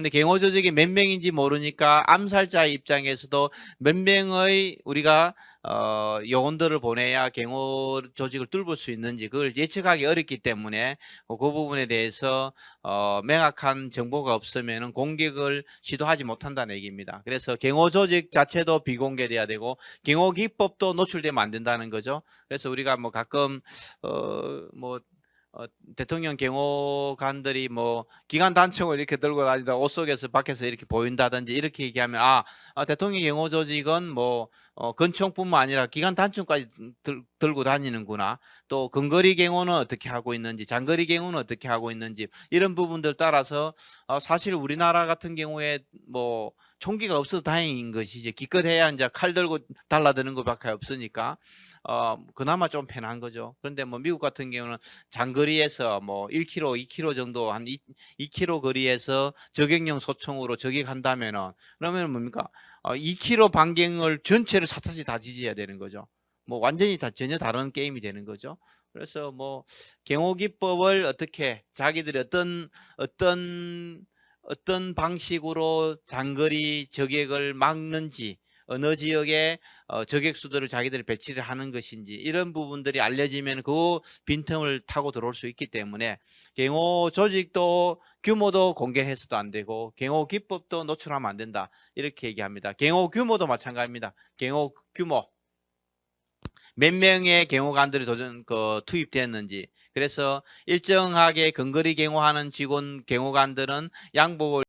근데 경호 조직이 몇 명인지 모르니까 암살자의 입장에서도 몇 명의 우리가 어, 요원들을 보내야 경호 조직을 뚫을 수 있는지 그걸 예측하기 어렵기 때문에 그 부분에 대해서 어, 명확한 정보가 없으면 공격을 시도하지 못한다는 얘기입니다. 그래서 경호 조직 자체도 비공개돼야 되고 경호 기법도 노출되면 안 된다는 거죠. 그래서 우리가 뭐 가끔 어 뭐 어, 대통령 경호관들이 뭐 기관 단총을 이렇게 들고 다니다 옷 속에서 밖에서 이렇게 보인다든지 이렇게 얘기하면 아, 아, 대통령 경호 조직은 뭐 어, 건총뿐만 아니라 기관 단총까지 들, 들고 다니는구나. 또 근거리 경호는 어떻게 하고 있는지, 장거리 경호는 어떻게 하고 있는지 이런 부분들 따라서 어, 사실 우리나라 같은 경우에 뭐 총기가 없어서 다행인 것이지 기껏해야 이제 칼 들고 달라드는 것밖에 없으니까 어 그나마 좀 편한 거죠. 그런데 뭐 미국 같은 경우는 장거리에서 뭐 1km, 2km 정도 한 2, 2km 거리에서 저격용 소총으로 저격한다면은 그러면 뭡니까? 어, 2km 반경을 전체를 사타시 다 지져야 되는 거죠. 뭐 완전히 다 전혀 다른 게임이 되는 거죠. 그래서 뭐 경호 기법을 어떻게 자기들이 어떤 어떤 어떤 방식으로 장거리 저격을 막는지 어느 지역에 어, 저격수들을 자기들이 배치를 하는 것인지 이런 부분들이 알려지면 그 빈틈을 타고 들어올 수 있기 때문에 경호 조직도 규모도 공개해서도 안 되고 경호 기법도 노출하면 안 된다 이렇게 얘기합니다. 경호 규모도 마찬가지입니다. 경호 규모 몇 명의 경호관들이 도전 그 투입되었는지. 그래서 일정하게 근거리 경호하는 직원 경호관들은 양복을